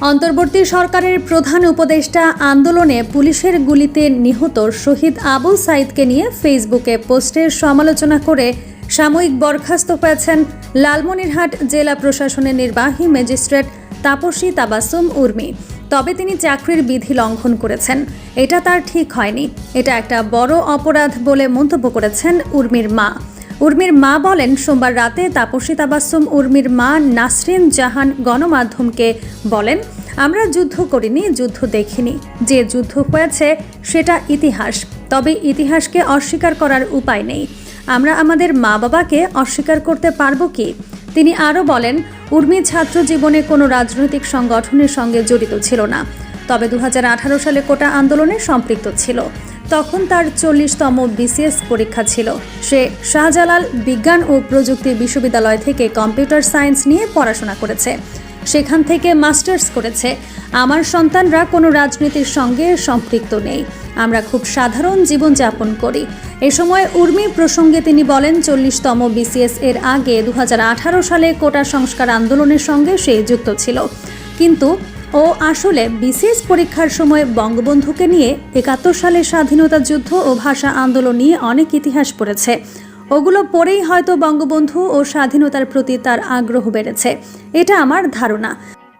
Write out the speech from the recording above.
অন্তর্বর্তী সরকারের প্রধান উপদেষ্টা আন্দোলনে পুলিশের গুলিতে নিহত শহীদ আবু সাইদকে নিয়ে ফেসবুকে পোস্টের সমালোচনা করে সাময়িক বরখাস্ত হয়েছেন লালমনিরহাট জেলা প্রশাসনের নির্বাহী ম্যাজিস্ট্রেট তাপসী তাবাসুম উর্মি। তবে তিনি চাকরির বিধি লঙ্ঘন করেছেন। এটা তার ঠিক হয়নি। এটা একটা বড় অপরাধ বলে মন্তব্য করেছেন উর্মির মা। উর্মির মা বলেন, সোমবার রাতে তাপসী তাবাসুম উর্মির মা নাসরিন জাহান গণমাধ্যমকে বলেন, আমরা যুদ্ধ করিনি, যুদ্ধ দেখিনি। যে যুদ্ধ হয়েছে, সেটা ইতিহাস। তবে ইতিহাসকে অস্বীকার করার উপায় নেই। আমরা আমাদের মা বাবাকে অস্বীকার করতে পারব কি? তিনি আরও বলেন, উর্মি ছাত্র জীবনে কোনো রাজনৈতিক সংগঠনের সঙ্গে জড়িত ছিল না। তবে দু হাজার আঠারো সালে কোটা আন্দোলনে সম্পৃক্ত ছিল। তখন তার চল্লিশতম বিসিএস পরীক্ষা ছিল। সে শাহজালাল বিজ্ঞান ও প্রযুক্তি বিশ্ববিদ্যালয় থেকে কম্পিউটার সায়েন্স নিয়ে পড়াশোনা করেছে। সেখান থেকে মাস্টার্স করেছে। আমার সন্তানরা কোনো রাজনীতির সঙ্গে সম্পৃক্ত নেই। আমরা খুব সাধারণ জীবনযাপন করি। এ সময় উর্মি প্রসঙ্গে তিনি বলেন, চল্লিশতম বিসিএস এর আগে দু হাজার আঠারো সালে কোটা সংস্কার আন্দোলনের সঙ্গে সে যুক্ত ছিল। কিন্তু ও আসলে বিসিএস পরীক্ষার সময় বঙ্গবন্ধুকে নিয়ে একাত্তর সালের স্বাধীনতা যুদ্ধ ও ভাষা আন্দোলন নিয়ে অনেক ইতিহাস পড়েছে। ওগুলো পড়েই হয়তো বঙ্গবন্ধু ও স্বাধীনতার প্রতি তার আগ্রহ বেড়েছে। এটা আমার ধারণা।